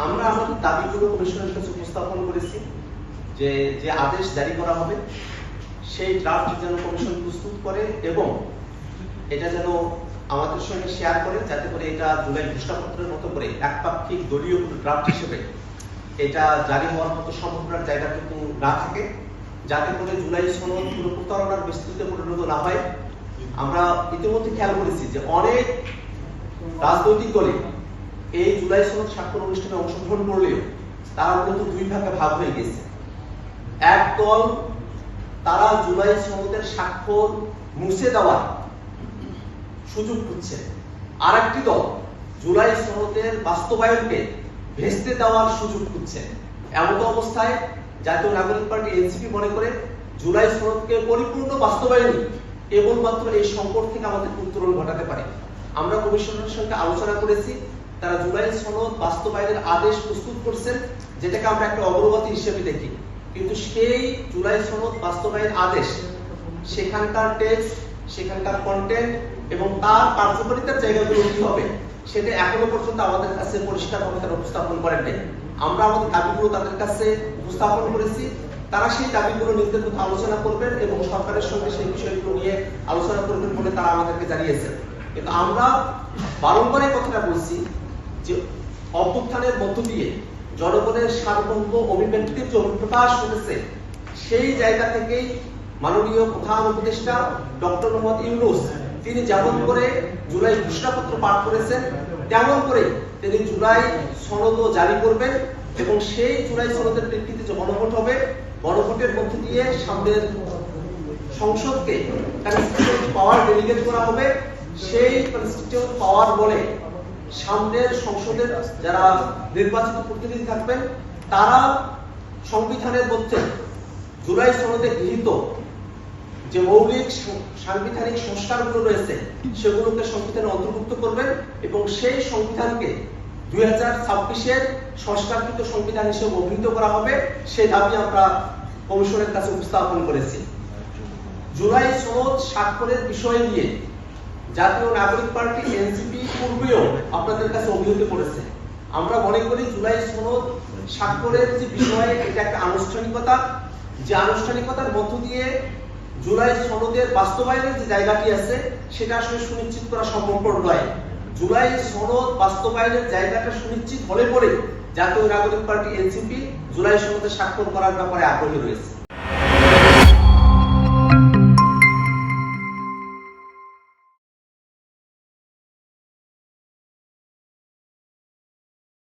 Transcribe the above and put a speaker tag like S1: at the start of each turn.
S1: আমরা আমাদের দাবিগুলো কমিশনের কাছে উপস্থাপন করেছি যে যে আদেশ জারি করা হবে, সেই ড্রাফট যেন কমিশন প্রস্তুত করে এবং এটা যেন আমাদের সঙ্গে শেয়ার করে, যাতে করে এটা জুলাই ঘোষণাপত্রের মতো করে একপাক্ষিক দলীয় ড্রাফট হিসেবে এটা জারি হওয়ার মতো সম্ভাবনার জায়গাটুকু না থাকে, যাতে করে জুলাই সনদ পুরো প্রতারণার বিস্তৃতিতে পরিণত না হয়। আমরা ইতিমধ্যে খেয়াল করেছি যে অনেক রাজনৈতিক দলে এই জুলাই সনদ স্বাক্ষর অনুষ্ঠানে অংশগ্রহণ করলেও তারা মূলত দুই ভাগে ভাগ হয়ে গেছে। এক দল তারা জুলাই সনদের স্বাক্ষর মুছে দেওয়ার সুযোগ খুঁজছে। আর একটি দল জুলাই সনদের বাস্তবায়নকে ভেস্তে দেওয়ার সুযোগ খুঁজছে। এমন অবস্থায় জাতীয় নাগরিক পার্টি এনসিপি মনে করে জুলাই সনদকে পরিপূর্ণ বাস্তবায়নই কেবলমাত্র এই সংকট থেকে আমাদের উত্তরণ ঘটাতে পারে। আমরা কমিশনের সঙ্গে আলোচনা করেছি তারা জুলাই সনদ বাস্তবায়নের আদেশ প্রস্তুত করছেন, যেটাকে আমরা একটা অগ্রগতি হিসেবে দেখি। কিন্তু সেই জুলাই সনদ বাস্তবায়ন আদেশ, সেখানকার টেক্সট সেখানকার কন্টেন্ট এবং তার কার্যকারিতার জায়গাগুলো কি হবে, সেটা এখনও পর্যন্ত আমাদের কাছে পরিষ্কারভাবে তারা উপস্থাপন করেন নাই। আমরা আমাদের দাবিগুলো তাদের কাছে উপস্থাপন করেছি। তারা সেই দাবিগুলো নিজেদের মধ্যে আলোচনা করবেন এবং সরকারের সঙ্গে সেই বিষয়গুলো নিয়ে আলোচনা করবেন বলে তারা আমাদেরকে জানিয়েছেন। কিন্তু আমরা বারংবার এই কথাটা বলছি যে অভ্যুত্থানের মধ্য দিয়ে জনগণের সার্বভৌম অভিব্যক্তির যে অনুপ্রকাশ ঘটেছে, সেই জায়গা থেকেই মাননীয় প্রধান উপদেষ্টা ডক্টর মোহাম্মদ ইউনুস, তিনি যেমন করে জুলাই ঘোষণাপত্র পাঠ করেছেন, তেমন করে তিনি জুলাই সনদও জারি করবেন এবং সেই জুলাই সনদের প্রেক্ষিতে যে গণভোট হবে, গণভোটের মধ্যে দিয়ে সামনের সংসদকে কনস্টিটিউশন পাওয়ার ডেলিগেট করা হবে। সেই কনস্টিটিউশন পাওয়ার বলে সামনের সংসদের যারা নির্বাচিত প্রতিনিধি থাকবেন, তারা সংবিধানের মধ্যে জুলাই সনদে গৃহীত যে মৌলিক সাংবিধানিক সংস্কারগুলো রয়েছে, সেগুলোকে সংবিধানে অন্তর্ভুক্ত করবেন এবং সেই সংবিধানকে দুই হাজার ছাব্বিশের সংস্কারকৃত সংবিধান হিসেবে অভিহিত করা হবে। সেই দাবি আমরা কমিশনের কাছে উপস্থাপন করেছি। জুলাই সনদ স্বাক্ষরের বিষয় নিয়ে জাতীয় নাগরিক পার্টি, এনসিপি পূর্বেও আপনাদের কাছে অভিহিত করেছে। আমরা মনে করি জুলাই সনদ স্বাক্ষরের যে বিষয়, এটা একটা আনুষ্ঠানিকতা। যে আনুষ্ঠানিকতার মধ্য দিয়ে জুলাই সনদের বাস্তবায়নের যে জায়গাটি আছে, সেটা আসলে সুনিশ্চিত করা সম্ভবপর নয়। জুলাই সনদ বাস্তবায়নের জায়গাটা সুনিশ্চিত হলে পরে জাতীয় নাগরিক পার্টি, এনসিপি জুলাই সনদে স্বাক্ষর করার ব্যাপারে আগ্রহী রয়েছে।